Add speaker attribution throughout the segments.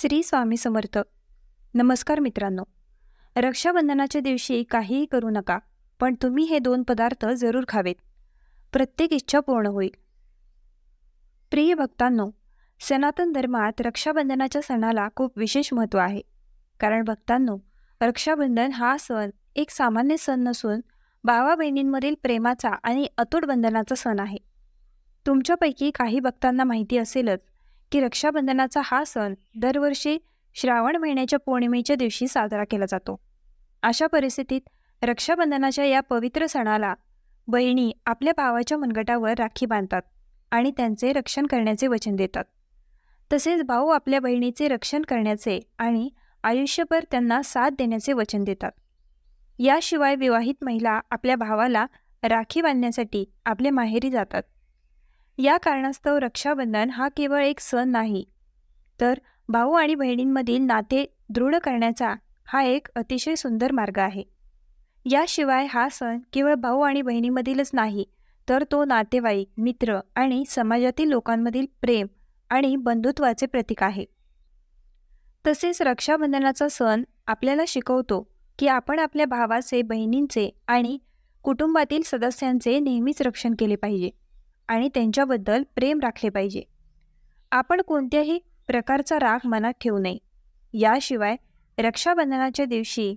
Speaker 1: श्री स्वामी समर्थ. नमस्कार मित्रांनो. रक्षाबंधनाच्या दिवशी काहीही करू नका पण तुम्ही हे दोन पदार्थ जरूर खावेत. प्रत्येक इच्छा पूर्ण होईल. प्रिय भक्तांनो सनातन धर्मात रक्षाबंधनाच्या सणाला खूप विशेष महत्त्व आहे. कारण भक्तांनो रक्षाबंधन हा सण एक सामान्य सण नसून भावा बहिणींमधील प्रेमाचा आणि अतूट बंधनाचा सण आहे. तुमच्यापैकी काही भक्तांना माहिती असेलच की रक्षाबंधनाचा हा सण दरवर्षी श्रावण महिन्याच्या पौर्णिमेच्या दिवशी साजरा केला जातो. अशा परिस्थितीत रक्षाबंधनाच्या या पवित्र सणाला बहिणी आपल्या भावाच्या मनगटावर राखी बांधतात आणि त्यांचे रक्षण करण्याचे वचन देतात. तसेच भाऊ आपल्या बहिणीचे रक्षण करण्याचे आणि आयुष्यभर त्यांना साथ देण्याचे वचन देतात. याशिवाय विवाहित महिला आपल्या भावाला राखी बांधण्यासाठी आपल्या माहेरी जातात. या कारणास्तव रक्षाबंधन हा केवळ एक सण नाही तर भाऊ आणि बहिणींमधील नाते दृढ करण्याचा हा एक अतिशय सुंदर मार्ग आहे. याशिवाय हा सण केवळ भाऊ आणि बहिणीमधीलच नाही तर तो नातेवाईक मित्र आणि समाजातील लोकांमधील प्रेम आणि बंधुत्वाचे प्रतीक आहे. तसेच रक्षाबंधनाचा सण आपल्याला शिकवतो की आपण आपल्या भावाचे बहिणींचे आणि कुटुंबातील सदस्यांचे नेहमीच रक्षण केले पाहिजे. आणि त्यांच्याबद्दल प्रेम राखले पाहिजे. आपण कोणत्याही प्रकारचा राग मनात ठेवू नये. याशिवाय रक्षाबंधनाच्या दिवशी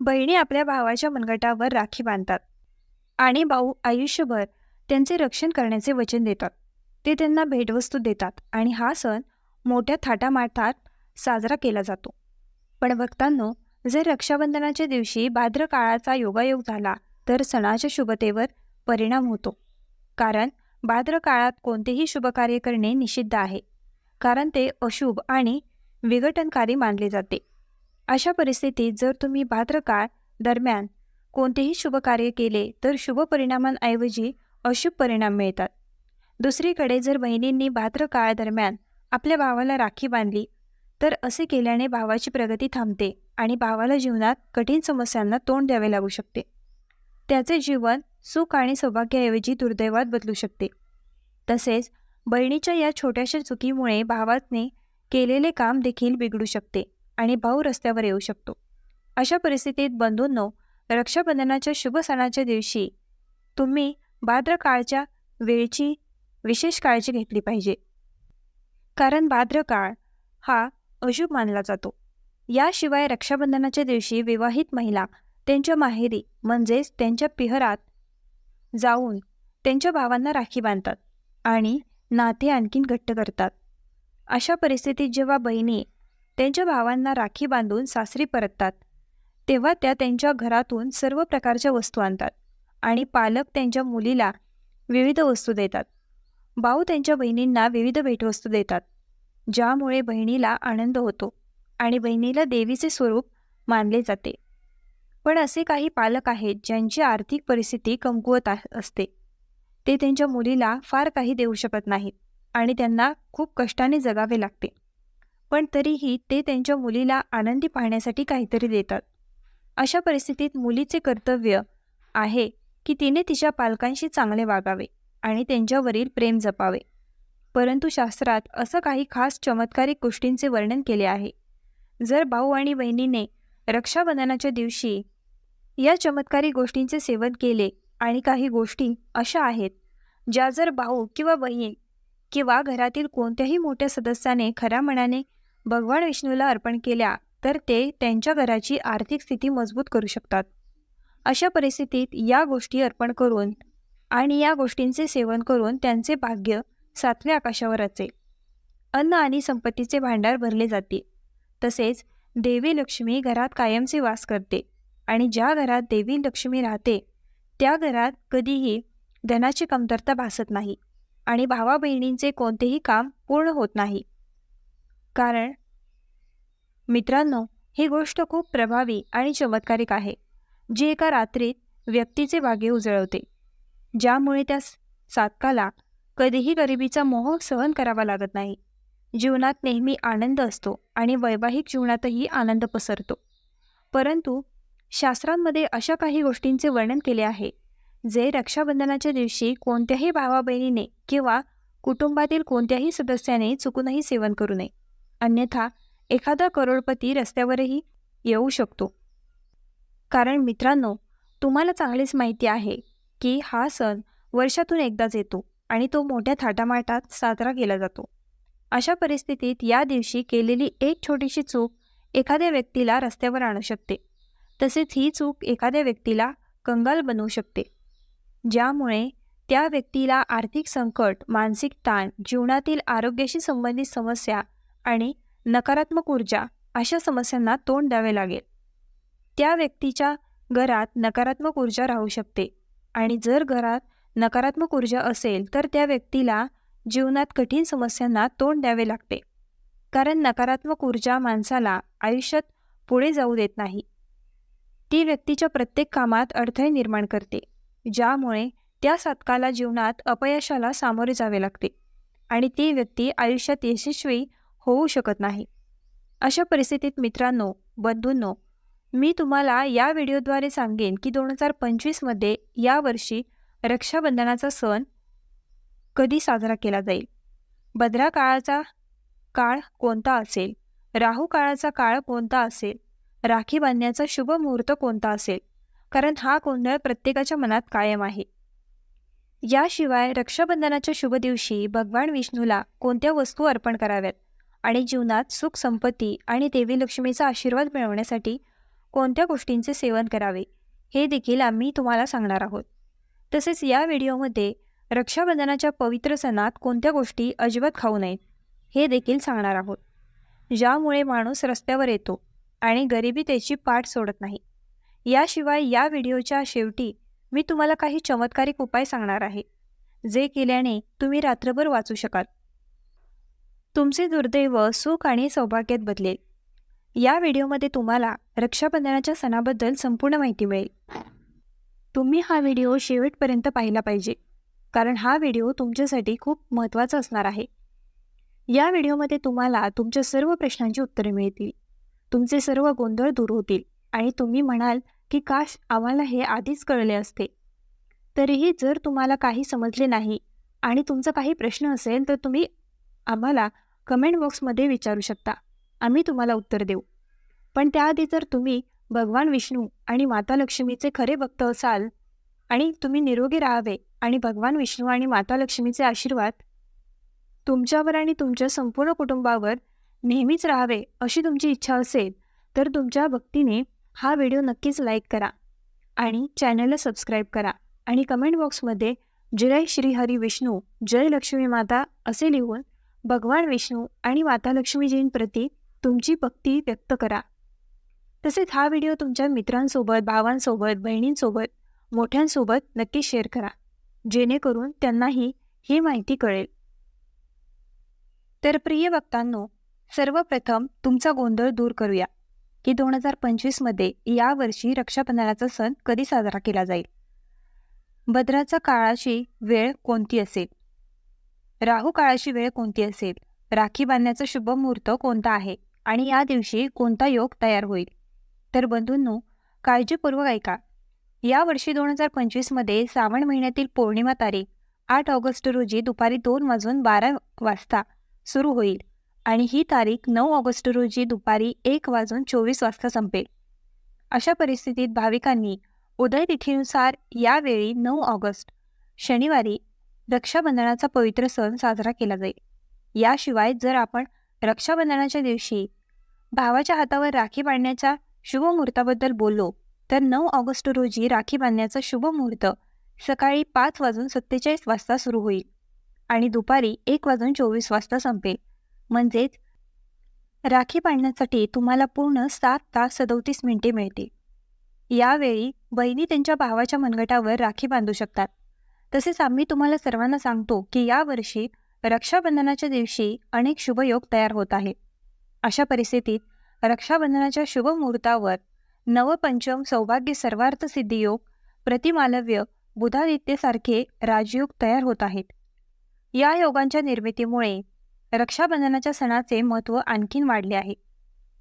Speaker 1: बहिणी आपल्या भावाच्या मनगटावर राखी बांधतात आणि भाऊ आयुष्यभर त्यांचे रक्षण करण्याचे वचन देतात. ते त्यांना भेटवस्तू देतात आणि हा सण मोठ्या थाटामाटात साजरा केला जातो. पण भक्तांनो जर रक्षाबंधनाच्या दिवशी भाद्र काळाचा योगायोग झाला तर सणाच्या शुभतेवर परिणाम होतो. कारण भाद्र काळात कोणतेही शुभकार्य करणे निषिद्ध आहे. कारण ते अशुभ आणि विघटनकारी मानले जाते. अशा परिस्थितीत जर तुम्ही भाद्रकाळ दरम्यान कोणतेही शुभकार्य केले तर शुभ परिणामांऐवजी अशुभ परिणाम मिळतात. दुसरीकडे जर बहिणींनी भाद्रकाळ दरम्यान आपल्या भावाला राखी बांधली तर असे केल्याने भावाची प्रगती थांबते आणि भावाला जीवनात कठीण समस्यांना तोंड द्यावे लागू शकते. त्याचे जीवन सुख आणि सौभाग्याऐवजी दुर्दैवात बदलू शकते. तसेच बहिणीच्या या छोट्याशा चुकीमुळे भावाने केलेले काम देखील बिघडू शकते आणि भाऊ रस्त्यावर येऊ शकतो. अशा परिस्थितीत बंधूंनो रक्षाबंधनाच्या शुभ सणाच्या दिवशी तुम्ही भाद्रकाळच्या वेळची विशेष काळजी घेतली पाहिजे. कारण भाद्रकाळ हा अशुभ मानला जातो. याशिवाय रक्षाबंधनाच्या दिवशी विवाहित महिला त्यांच्या माहेरी म्हणजेच त्यांच्या पिहरात जाऊन त्यांच्या भावांना राखी बांधतात आणि नाते आणखीन घट्ट करतात. अशा परिस्थितीत जेव्हा बहिणी त्यांच्या भावांना राखी बांधून सासरी परततात तेव्हा त्या त्यांच्या घरातून सर्व प्रकारच्या वस्तू आणतात आणि पालक त्यांच्या मुलीला विविध वस्तू देतात. भाऊ त्यांच्या बहिणींना विविध भेटवस्तू देतात ज्यामुळे बहिणीला आनंद होतो आणि बहिणीला देवीचे स्वरूप मानले जाते. पण असे काही पालक आहेत ज्यांची आर्थिक परिस्थिती कमकुवत असते. ते त्यांच्या मुलीला फार काही देऊ शकत नाहीत आणि त्यांना खूप कष्टाने जगावे लागते. पण तरीही ते त्यांच्या मुलीला आनंदी पाहण्यासाठी काहीतरी देतात. अशा परिस्थितीत मुलीचे कर्तव्य आहे की तिने तिच्या पालकांशी चांगले वागावे आणि त्यांच्यावरील प्रेम जपावे. परंतु शास्त्रात असं काही खास चमत्कारिक गोष्टींचे वर्णन केले आहे. जर भाऊ आणि बहिणीने रक्षाबंधनाच्या दिवशी या चमत्कारी गोष्टींचे सेवन केले आणि काही गोष्टी अशा आहेत ज्या जर भाऊ किंवा बहीण किंवा घरातील कोणत्याही मोठ्या सदस्याने खऱ्या मनाने भगवान विष्णूला अर्पण केल्या तर ते त्यांच्या घराची आर्थिक स्थिती मजबूत करू शकतात. अशा परिस्थितीत या गोष्टी अर्पण करून आणि या गोष्टींचे सेवन करून त्यांचे भाग्य सातव्या आकाशावर असेल अन्न आणि संपत्तीचे भांडार भरले जाते. तसेच देवी लक्ष्मी घरात कायमचे वास करते. आणि ज्या घरात देवी लक्ष्मी राहते त्या घरात कधीही धनाची कमतरता भासत नाही आणि भावा बहिणींचे कोणतेही काम पूर्ण होत नाही. कारण मित्रांनो ही गोष्ट खूप प्रभावी आणि चमत्कारिक आहे जी एका रात्रीत व्यक्तीचे भाग्य उजळवते ज्यामुळे त्या साधकाला कधीही गरिबीचा मोह सहन करावा लागत नाही. जीवनात नेहमी आनंद असतो आणि वैवाहिक जीवनातही आनंद पसरतो. परंतु शास्त्रांमध्ये अशा काही गोष्टींचे वर्णन केले आहे जे रक्षाबंधनाच्या दिवशी कोणत्याही भावा बहिणीने किंवा कुटुंबातील कोणत्याही सदस्याने चुकूनही सेवन करू नये. अन्यथा एखादा करोडपती रस्त्यावरही येऊ शकतो. कारण मित्रांनो तुम्हाला चांगलीच माहिती आहे की हा सण वर्षातून एकदाच येतो आणि तो मोठ्या थाटामाटात साजरा केला जातो. अशा परिस्थितीत या दिवशी केलेली एक छोटीशी चूक एखाद्या व्यक्तीला रस्त्यावर आणू शकते. तसेच ही चूक एखाद्या व्यक्तीला कंगाल बनवू शकते ज्यामुळे त्या व्यक्तीला आर्थिक संकट मानसिक ताण जीवनातील आरोग्याशी संबंधित समस्या आणि नकारात्मक ऊर्जा अशा समस्यांना तोंड द्यावे लागेल. त्या व्यक्तीच्या घरात नकारात्मक ऊर्जा राहू शकते आणि जर घरात नकारात्मक ऊर्जा असेल तर त्या व्यक्तीला जीवनात कठीण समस्यांना तोंड द्यावे लागते. कारण नकारात्मक ऊर्जा माणसाला आयुष्यात पुढे जाऊ देत नाही. ती व्यक्तीच्या प्रत्येक कामात अडथळे निर्माण करते ज्यामुळे त्या साधकाला जीवनात अपयशाला सामोरे जावे लागते आणि ती व्यक्ती आयुष्यात यशस्वी होऊ शकत नाही. अशा परिस्थितीत मित्रांनो बंधूंनो मी तुम्हाला या व्हिडिओद्वारे सांगेन की दोन हजार पंचवीसमध्ये यावर्षी रक्षाबंधनाचा सण कधी साजरा केला जाईल? भद्रा काळाचा काळ कोणता असेल? राहू काळाचा काळ कोणता असेल? राखी बांधण्याचा शुभ मुहूर्त कोणता असेल? कारण हा गोंधळ प्रत्येकाच्या मनात कायम आहे. याशिवाय रक्षाबंधनाच्या शुभ दिवशी भगवान विष्णूला कोणत्या वस्तू अर्पण कराव्यात? आणि जीवनात सुख संपत्ती आणि देवी लक्ष्मीचा आशीर्वाद मिळवण्यासाठी कोणत्या गोष्टींचे सेवन करावे? हे देखील आम्ही तुम्हाला सांगणार आहोत. तसेच या व्हिडिओमध्ये रक्षाबंधनाच्या पवित्र सणात कोणत्या गोष्टी अजिबात खाऊ नयेत हे देखील सांगणार आहोत. ज्यामुळे माणूस रस्त्यावर येतो आणि गरिबी त्याची पाठ सोडत नाही. याशिवाय या व्हिडिओच्या शेवटी मी तुम्हाला काही चमत्कारिक उपाय सांगणार आहे जे केल्याने तुम्ही रात्रभर वाचू शकाल. तुमचे दुर्दैव सुख आणि सौभाग्यात बदलेल. या व्हिडिओमध्ये तुम्हाला रक्षाबंधनाच्या सणाबद्दल संपूर्ण माहिती मिळेल. तुम्ही हा व्हिडिओ शेवटपर्यंत पाहिला पाहिजे कारण हा व्हिडिओ तुमच्यासाठी खूप महत्त्वाचा असणार आहे. या व्हिडिओमध्ये तुम्हाला तुमच्या सर्व प्रश्नांची उत्तरे मिळतील. तुमचे सर्व गोंधळ दूर होतील. आणि तुम्ही म्हणाल की काश आम्हाला हे आधीच कळले असते. तरीही जर तुम्हाला काही समजले नाही आणि तुमचा काही प्रश्न असेल तर तुम्ही आम्हाला कमेंट बॉक्समध्ये विचारू शकता. आम्ही तुम्हाला उत्तर देऊ. पण त्याआधी जर तुम्ही भगवान विष्णू आणि माता लक्ष्मीचे खरे भक्त असाल आणि तुम्ही निरोगी राहावे आणि भगवान विष्णू आणि माता लक्ष्मीचे आशीर्वाद तुमच्यावर आणि तुमच्या संपूर्ण कुटुंबावर नेहमीच राहावे अशी तुमची इच्छा असेल तर तुमच्या भक्तीने हा व्हिडिओ नक्कीच लाईक करा आणि चॅनलला सबस्क्राईब करा आणि कमेंट बॉक्समध्ये जय श्री हरी विष्णू जय लक्ष्मी माता असे लिहून भगवान विष्णू आणि माता लक्ष्मीजींप्रती तुमची भक्ती व्यक्त करा. तसेच हा व्हिडिओ तुमच्या मित्रांसोबत भावांसोबत बहिणींसोबत मोठ्यांसोबत नक्की शेअर करा जेणेकरून त्यांनाही ही माहिती कळेल. तर प्रिय भक्तांनो सर्वप्रथम तुमचा गोंधळ दूर करूया की दोन हजार पंचवीसमध्ये यावर्षी रक्षाबंधनाचा सण कधी साजरा केला जाईल? भद्राचा काळाशी वेळ कोणती असेल? राहू काळाशी वेळ कोणती असेल? राखी बांधण्याचा शुभ मुहूर्त कोणता आहे? आणि या दिवशी कोणता योग तयार होईल? तर बंधूंनो काळजीपूर्वक ऐका. या वर्षी दोन हजार पंचवीसमध्ये श्रावण महिन्यातील पौर्णिमा तारीख आठ ऑगस्ट रोजी दुपारी दोन वाजून बारा वाजता सुरू होईल. आणि ही तारीख नऊ ऑगस्ट रोजी दुपारी एक वाजून चोवीस वाजता संपेल. अशा परिस्थितीत भाविकांनी उदय तिथीनुसार यावेळी नऊ ऑगस्ट शनिवारी रक्षाबंधनाचा पवित्र सण साजरा केला जाईल. याशिवाय जर आपण रक्षाबंधनाच्या दिवशी भावाच्या हातावर राखी बांधण्याच्या शुभ मुहूर्ताबद्दल बोललो तर नऊ ऑगस्ट रोजी राखी बांधण्याचा शुभ मुहूर्त सकाळी पाच वाजून सत्तेचाळीस वाजता सुरू होईल आणि दुपारी एक वाजून चोवीस वाजता संपेल. म्हणजेच राखी बांधण्यासाठी तुम्हाला पूर्ण सात तास सदोतीस मिनिटे मिळते यावेळी बहिणी त्यांच्या भावाच्या मनगटावर राखी बांधू शकतात. तसेच आम्ही तुम्हाला सर्वांना सांगतो की यावर्षी रक्षाबंधनाच्या दिवशी अनेक शुभयोग तयार होत आहे. अशा परिस्थितीत रक्षाबंधनाच्या शुभ मुहूर्तावर नवपंचम सौभाग्य सर्वार्थ सिद्धियोग प्रतिमालव्य बुधादित्यसारखे राजयोग तयार होत आहेत. या योगांच्या निर्मितीमुळे रक्षाबंधनाच्या सणाचे महत्त्व आणखीन वाढले आहे.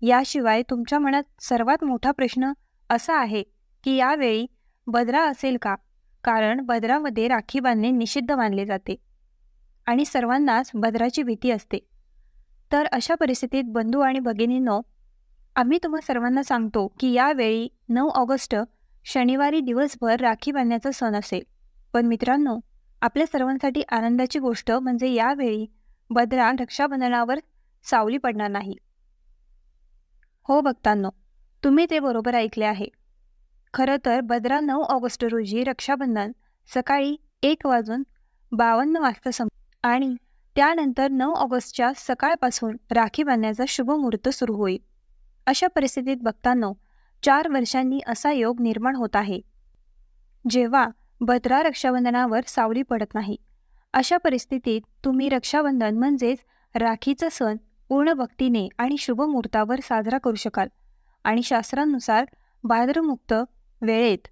Speaker 1: याशिवाय तुमच्या मनात सर्वात मोठा प्रश्न असा आहे की यावेळी बदरा असेल का? कारण बदरामध्ये राखी बांधणे निषिद्ध मानले जाते आणि सर्वांनाच बदराची भीती असते. तर अशा परिस्थितीत बंधू आणि भगिनींनो आम्ही तुम्हा सर्वांना सांगतो की यावेळी नऊ ऑगस्ट शनिवारी दिवसभर राखी बांधण्याचा सण असेल. पण मित्रांनो आपल्या सर्वांसाठी आनंदाची गोष्ट म्हणजे यावेळी भद्रा रक्षाबंधनावर सावली पडणार नाही. हो भक्तांनो तुम्ही ते बरोबर ऐकले आहे. खरं तर बदरा नऊ ऑगस्ट रोजी रक्षाबंधन सकाळी एक वाजून बावन्न वाजता सं आणि त्यानंतर नऊ ऑगस्टच्या सकाळपासून राखी बांधण्याचा शुभ मुहूर्त सुरू होईल. अशा परिस्थितीत भक्तांनो चार वर्षांनी असा योग निर्माण होत आहे. जेव्हा भद्रा रक्षाबंधनावर सावली पडत नाही अशा परिस्थितीत तुम्ही रक्षाबंधन म्हणजेच राखीचा सण पूर्ण भक्तीने आणि शुभ मुहूर्तावर साजरा करू शकाल. आणि शास्त्रानुसार भाद्रमुक्त वेळेत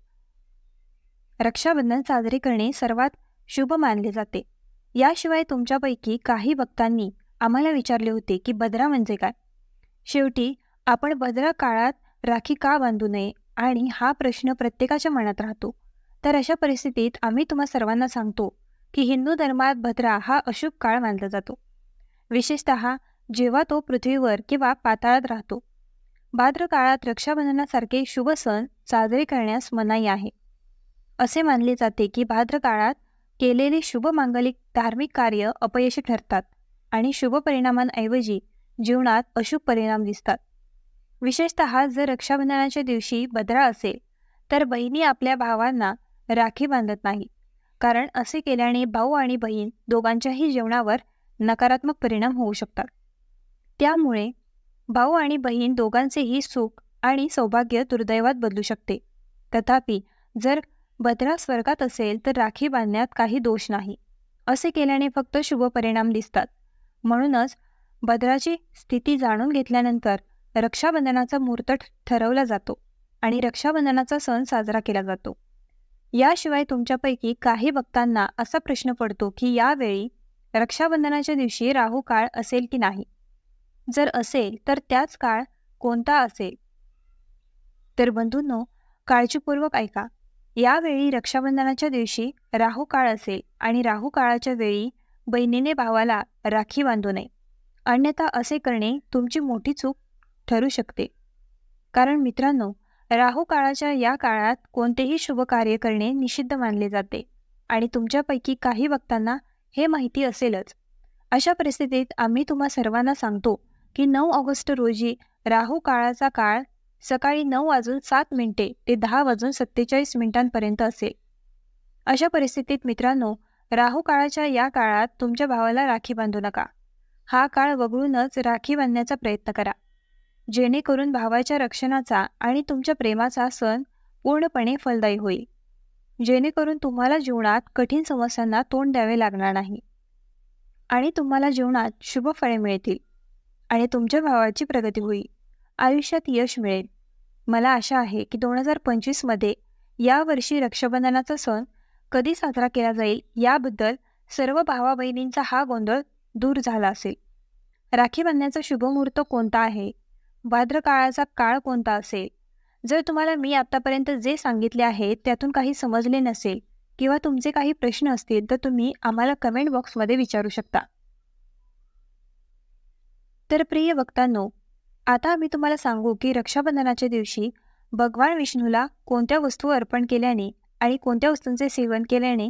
Speaker 1: रक्षाबंधन साजरे करणे सर्वात शुभ मानले जाते. याशिवाय तुमच्यापैकी काही भक्तांनी आम्हाला विचारले होते की बद्रा म्हणजे काय? शेवटी आपण बद्रा काळात राखी का बांधू नये? आणि हा प्रश्न प्रत्येकाच्या मनात राहतो. तर अशा परिस्थितीत आम्ही तुम्हा सर्वांना सांगतो की हिंदू धर्मात भद्रा हा अशुभ काळ मानला जातो. विशेषत जेव्हा तो पृथ्वीवर किंवा पाताळात राहतो. भाद्र काळात रक्षाबंधनासारखे शुभ सण साजरे करण्यास मनाई आहे. असे मानले जाते की भाद्र काळात केलेले शुभ मांगलिक धार्मिक कार्य अपयशी ठरतात आणि शुभ परिणामांऐवजी जीवनात अशुभ परिणाम दिसतात. विशेषत जर रक्षाबंधनाच्या दिवशी भद्रा असेल तर बहिणी आपल्या भावांना राखी बांधत नाही. कारण असे केल्याने भाऊ आणि बहीण दोघांच्याही जेवणावर नकारात्मक परिणाम होऊ शकतात. त्यामुळे भाऊ आणि बहीण दोघांचेही सुख आणि सौभाग्य दुर्दैवात बदलू शकते. तथापि जर भद्रा स्वर्गात असेल तर राखी बांधण्यात काही दोष नाही. असे केल्याने फक्त शुभ परिणाम दिसतात. म्हणूनच भद्राची स्थिती जाणून घेतल्यानंतर रक्षाबंधनाचा मुहूर्त ठरवला जातो आणि रक्षाबंधनाचा सण साजरा केला जातो. याशिवाय तुमच्यापैकी काही भक्तांना असा प्रश्न पडतो की यावेळी रक्षाबंधनाच्या दिवशी राहू काळ असेल की नाही? जर असेल तर त्याच काळ कोणता असेल? तर बंधूंनो काळजीपूर्वक ऐका. यावेळी रक्षाबंधनाच्या दिवशी राहू काळ असेल आणि राहू काळाच्या वेळी बहिणीने भावाला राखी बांधू नये. अन्यथा असे करणे तुमची मोठी चूक ठरू शकते. कारण मित्रांनो राहू काळाच्या या काळात कोणतेही शुभ कार्य करणे निषिद्ध मानले जाते आणि तुमच्यापैकी काही वक्तांना हे माहिती असेलच. अशा परिस्थितीत आम्ही तुम्हा सर्वांना सांगतो की नऊ ऑगस्ट रोजी राहू काळाचा काळ सकाळी नऊ वाजून सात मिनिटे ते दहा वाजून सत्तेचाळीस मिनिटांपर्यंत असेल. अशा परिस्थितीत मित्रांनो राहू काळाच्या या काळात तुमच्या भावाला राखी बांधू नका. हा काळ वगळूनच राखी बांधण्याचा प्रयत्न करा. जेणेकरून भावाच्या रक्षणाचा आणि तुमच्या प्रेमाचा सण पूर्णपणे फलदायी होईल. जेणेकरून तुम्हाला जीवनात कठीण समस्यांना तोंड द्यावे लागणार नाही. आणि तुम्हाला जीवनात शुभ फळे मिळतील. आणि तुमच्या भावाची प्रगती होईल. आयुष्यात यश मिळेल. मला आशा आहे की दोन हजार पंचवीसमध्ये यावर्षी रक्षाबंधनाचा सण कधी साजरा केला जाईल याबद्दल सर्व भावा बहिणींचा हा गोंधळ दूर झाला असेल. राखी बांधण्याचा शुभमुहूर्त कोणता आहे? भाद्रकाळाचा काळ कोणता असेल? जर तुम्हाला मी आत्तापर्यंत जे सांगितले आहे त्यातून काही समजले नसेल किंवा तुमचे काही प्रश्न असतील तर तुम्ही आम्हाला कमेंट बॉक्समध्ये विचारू शकता. तर प्रिय वक्तांनो आता आम्ही तुम्हाला सांगू की रक्षाबंधनाच्या दिवशी भगवान विष्णूला कोणत्या वस्तू अर्पण केल्याने आणि कोणत्या वस्तूंचे सेवन केल्याने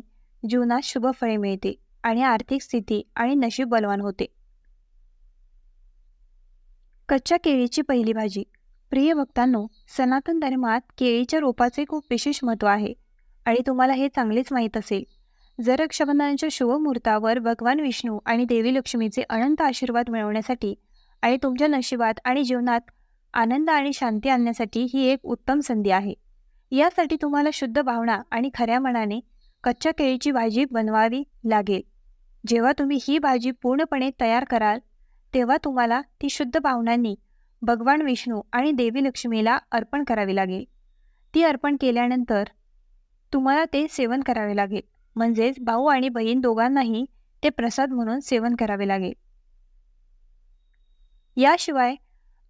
Speaker 1: जीवनात शुभ फळे मिळते आणि आर्थिक स्थिती आणि नशीब बलवान होते. कच्च्या केळीची पहिली भाजी. प्रिय भक्तांनो सनातन धर्मात केळीच्या रोपाचे खूप विशेष महत्त्व आहे आणि तुम्हाला हे चांगलेच माहीत असेल. जर रक्षाबंधनाच्या शुभमुहूर्तावर भगवान विष्णू आणि देवी लक्ष्मीचे अनंत आशीर्वाद मिळवण्यासाठी आणि तुमच्या नशिबात आणि जीवनात आनंद आणि शांती आणण्यासाठी ही एक उत्तम संधी आहे. यासाठी तुम्हाला शुद्ध भावना आणि खऱ्या मनाने कच्च्या केळीची भाजी बनवावी लागेल. जेव्हा तुम्ही ही भाजी पूर्णपणे तयार कराल तेव्हा तुम्हाला ती शुद्ध भावनांनी भगवान विष्णू आणि देवी लक्ष्मीला अर्पण करावी लागेल. ती अर्पण केल्यानंतर तुम्हाला ते सेवन करावे लागेल. म्हणजेच भाऊ आणि बहीण दोघांनाही ते प्रसाद म्हणून सेवन करावे लागेल. याशिवाय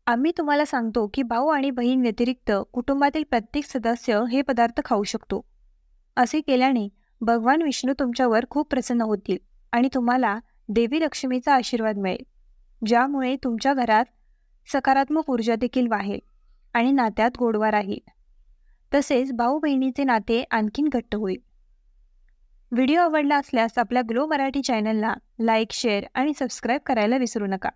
Speaker 1: आम्ही तुम्हाला सांगतो की भाऊ आणि बहीण व्यतिरिक्त कुटुंबातील प्रत्येक सदस्य हे पदार्थ खाऊ शकतो. असे केल्याने भगवान विष्णू तुमच्यावर खूप प्रसन्न होतील आणि तुम्हाला देवी लक्ष्मीचा आशीर्वाद मिळेल. ज्यामुळे तुमच्या घरात सकारात्मक ऊर्जा देखील वाहेल आणि नात्यात गोडवा राहील. तसेच भाऊ बहिणीचे नाते आणखीन घट्ट होईल. व्हिडिओ आवडला असल्यास आपल्या ग्लो मराठी चॅनलला लाईक शेअर आणि सबस्क्राईब करायला विसरू नका.